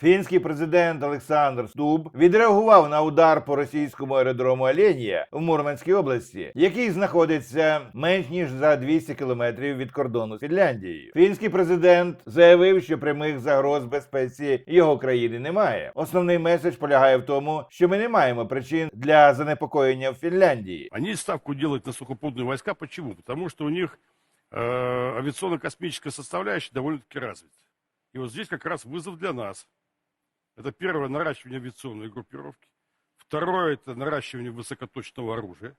Фінський президент Олександр Стуб відреагував на удар по російському аеродрому Оленія в Мурманській області, який знаходиться менш ніж за 200 кілометрів від кордону з Фінляндією. Фінський президент заявив, що прямих загроз безпеці його країни немає. Основний меседж полягає в тому, що ми не маємо причин для занепокоєння в Фінляндії. Они ставку делают на сухопутные войска. Почему? Потому что у них э, авиационно-космическая составляющая довольно-таки развита. И вот здесь как раз вызов для нас. Это первое наращивание авиационной группировки. Второе это наращивание высокоточного оружия.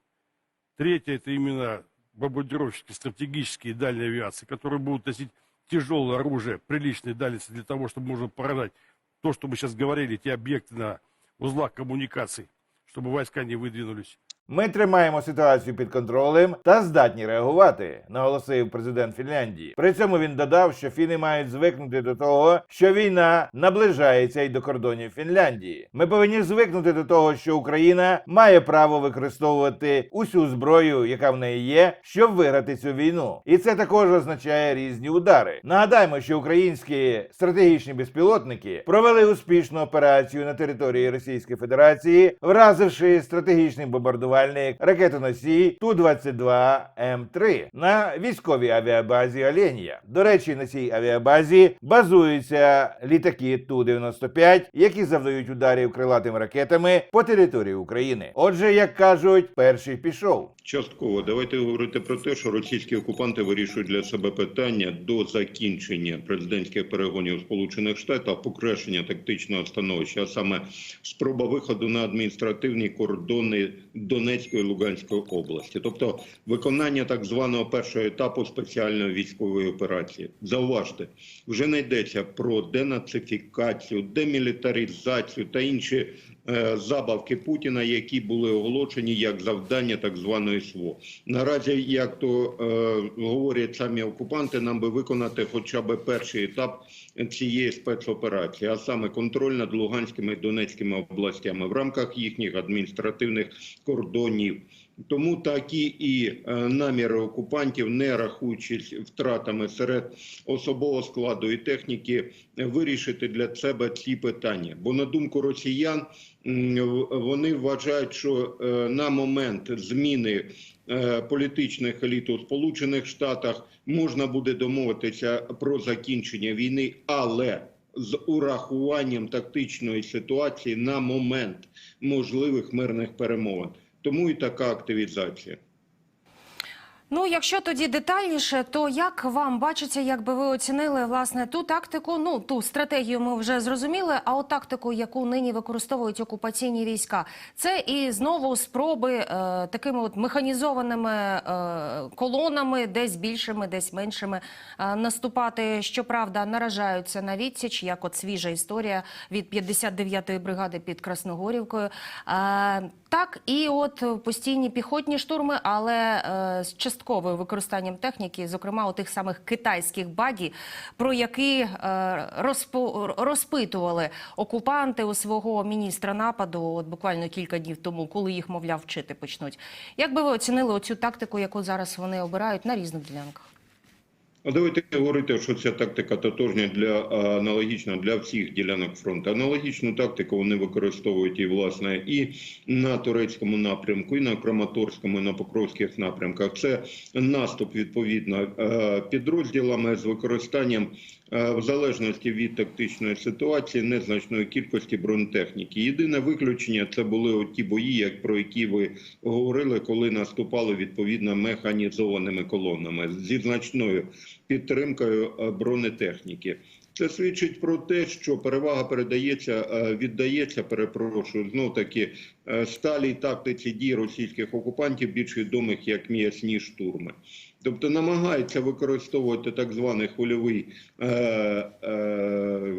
Третье это именно бомбардировщики стратегические и дальней авиации, которые будут носить тяжелое оружие приличной дальности для того, чтобы можно поражать то, что мы сейчас говорили, те объекты на узлах коммуникаций, чтобы войска не выдвинулись Ми тримаємо ситуацію під контролем та здатні реагувати, наголосив президент Фінляндії. При цьому він додав, що фіни мають звикнути до того, що війна наближається й до кордонів Фінляндії. Ми повинні звикнути до того, що Україна має право використовувати усю зброю, яка в неї є, щоб виграти цю війну. І це також означає різні удари. Нагадаємо, що українські стратегічні безпілотники провели успішну операцію на території Російської Федерації, вразивши стратегічний бомбардувальник ракетоносій Ту-22 М3 на військовій авіабазі Оленія. До речі, на цій авіабазі базуються літаки Ту-95, які завдають ударів крилатими ракетами по території України. Отже, як кажуть, перший пішов. Частково давайте говорити про те, що російські окупанти вирішують для себе питання до закінчення президентських перегонів Сполучених Штатах, покращення тактичного становища, а саме спроба виходу на адміністративні кордони Донецької і Луганської області, тобто виконання так званого першого етапу спеціальної військової операції. Зауважте, вже не йдеться про денацифікацію, демілітаризацію та інші е, забавки Путіна, які були оголошені як завдання так званої СВО. Наразі, як то е, говорять самі окупанти, нам би виконати хоча б перший етап цієї спецоперації, а саме контроль над Луганськими і Донецькими областями в рамках їхніх адміністративних кордонів. Тому такі і е, наміри окупантів, не рахуючись втратами серед особового складу і техніки, вирішити для себе ці питання. Бо на думку росіян, вони вважають, що е, на момент зміни е, політичних еліт у Сполучених Штатах можна буде домовитися про закінчення війни, але з урахуванням тактичної ситуації на момент можливих мирних перемовин. Тому і така активізація. Ну, якщо тоді детальніше, то як вам бачиться, як би ви оцінили власне ту тактику? Ну ту стратегію ми вже зрозуміли. А от тактику, яку нині використовують окупаційні війська, це і знову спроби е, такими от механізованими е, колонами, десь більшими, десь меншими, е, наступати. Щоправда, наражаються на відсіч, як от свіжа історія від 59-ї бригади під Красногорівкою. Е, так, і от постійні піхотні штурми, але е, частковим використанням техніки, зокрема у тих самих китайських багі, про які е, розпо, розпитували окупанти у свого міністра нападу, от буквально кілька днів тому, коли їх, мовляв, вчити почнуть. Як би ви оцінили оцю тактику, яку зараз вони обирають на різних ділянках? А давайте говорити, що ця тактика тотожня для аналогічна для всіх ділянок фронту. Аналогічну тактику вони використовують і власне і на турецькому напрямку, і на Краматорському, і на Покровських напрямках. Це наступ відповідно підрозділами з використанням в залежності від тактичної ситуації незначної кількості бронетехніки. Єдине виключення це були ті бої, як про які ви говорили, коли наступали відповідно механізованими колонами зі значною підтримкою е, бронетехніки. Це свідчить про те, що перевага передається, е, віддається, перепрошую, знов таки е, сталій тактиці дій російських окупантів, більш відомих як м'ясні штурми. Тобто намагається використовувати так званий хвильовий е, е,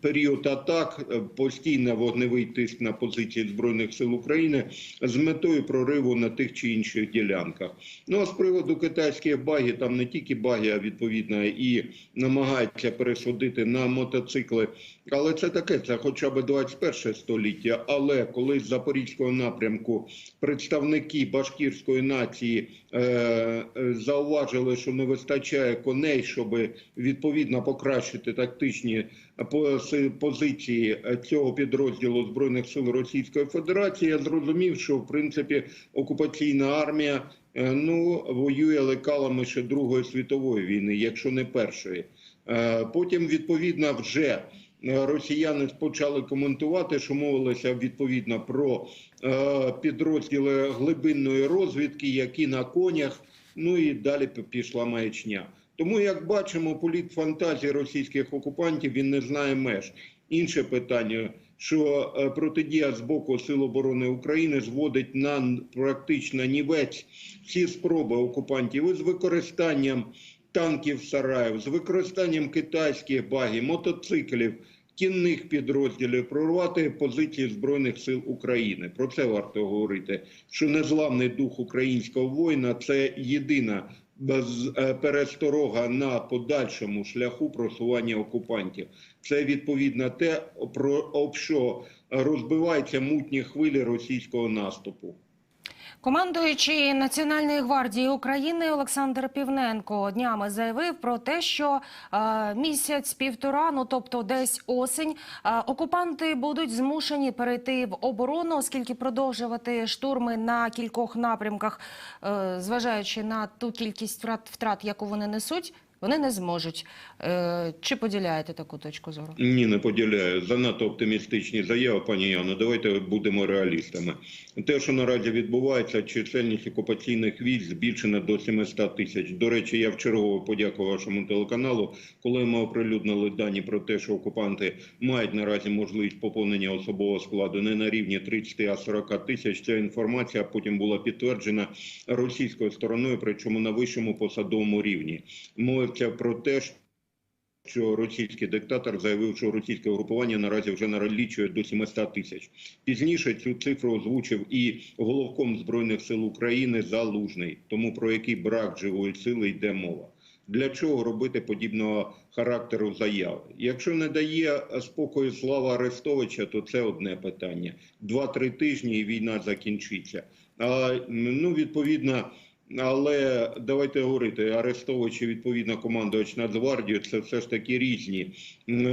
період атак, е, постійний вогневий тиск на позиції збройних сил України з метою прориву на тих чи інших ділянках. Ну а з приводу китайських багів, там не тільки баги, а відповідно і намагаються пересадити на мотоцикли. Але це таке, це хоча б 21 століття. Але коли з запорізького напрямку представники башкірської нації е, е, зауважили, що не вистачає коней, щоб відповідно покращити тактичні позиції е, цього підрозділу збройних сил Російської Федерації, я зрозумів, що в принципі окупаційна армія е, ну воює лекалами ще Другої світової війни, якщо не першої. Е, Потім відповідно вже. Росіяни почали коментувати, що мовилося відповідно про підрозділи глибинної розвідки, які на конях. Ну і далі пішла маячня. Тому, як бачимо, політ фантазії російських окупантів він не знає меж. Інше питання, що е, протидія з боку Сил оборони України зводить на практично нівець всі спроби окупантів із використанням танків сараїв, з використанням китайських багів, мотоциклів, кінних підрозділів прорвати позиції збройних сил України. Про це варто говорити. Що незламний дух українського воїна це єдина пересторога на подальшому шляху просування окупантів. Це відповідно те, про що розбиваються мутні хвилі російського наступу. Командуючий Національної гвардії України Олександр Півненко днями заявив про те, що е, місяць півтора, ну тобто десь осень, е, окупанти будуть змушені перейти в оборону, оскільки продовжувати штурми на кількох напрямках, е, зважаючи на ту кількість втрат, втрат, яку вони несуть, вони не зможуть. Е, чи поділяєте таку точку зору? Ні, не поділяю. Занадто оптимістичні заяви, пані Яно. Давайте будемо реалістами. Те, що наразі відбувається, чисельність окупаційних військ збільшена до 700 тисяч. До речі, я вчергово подякував вашому телеканалу, коли ми оприлюднили дані про те, що окупанти мають наразі можливість поповнення особового складу не на рівні 30, а 40 тисяч. Ця інформація потім була підтверджена російською стороною, причому на вищому посадовому рівні. Мовиться про те, що російський диктатор заявив, що російське угрупування наразі вже налічує до 700 тисяч. Пізніше цю цифру озвучив і головком збройних сил України Залужний. Тому про який брак живої сили йде мова. Для чого робити подібного характеру заяви? Якщо не дає спокою слава Арестовича, то це одне питання. Два-три тижні і війна закінчиться. А, ну, відповідно, але давайте говорити, арештовуючи відповідно командувач Нацгвардії – це все ж таки різні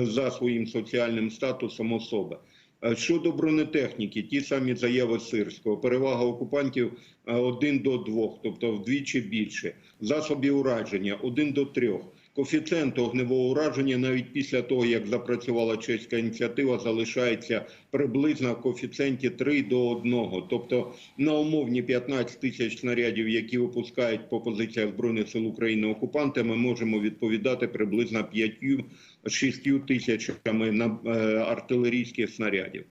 за своїм соціальним статусом особи. Е, Щодо бронетехніки, ті самі заяви Сирського, перевага окупантів е, один до двох, тобто вдвічі більше. Засобів ураження один до трьох. Коефіцієнт огневого ураження навіть після того, як запрацювала чеська ініціатива, залишається приблизно в коефіцієнті 3 до 1. Тобто на умовні 15 тисяч снарядів, які випускають по позиціях Збройних сил України окупанти, ми можемо відповідати приблизно 5-6 тисячами е, артилерійських снарядів.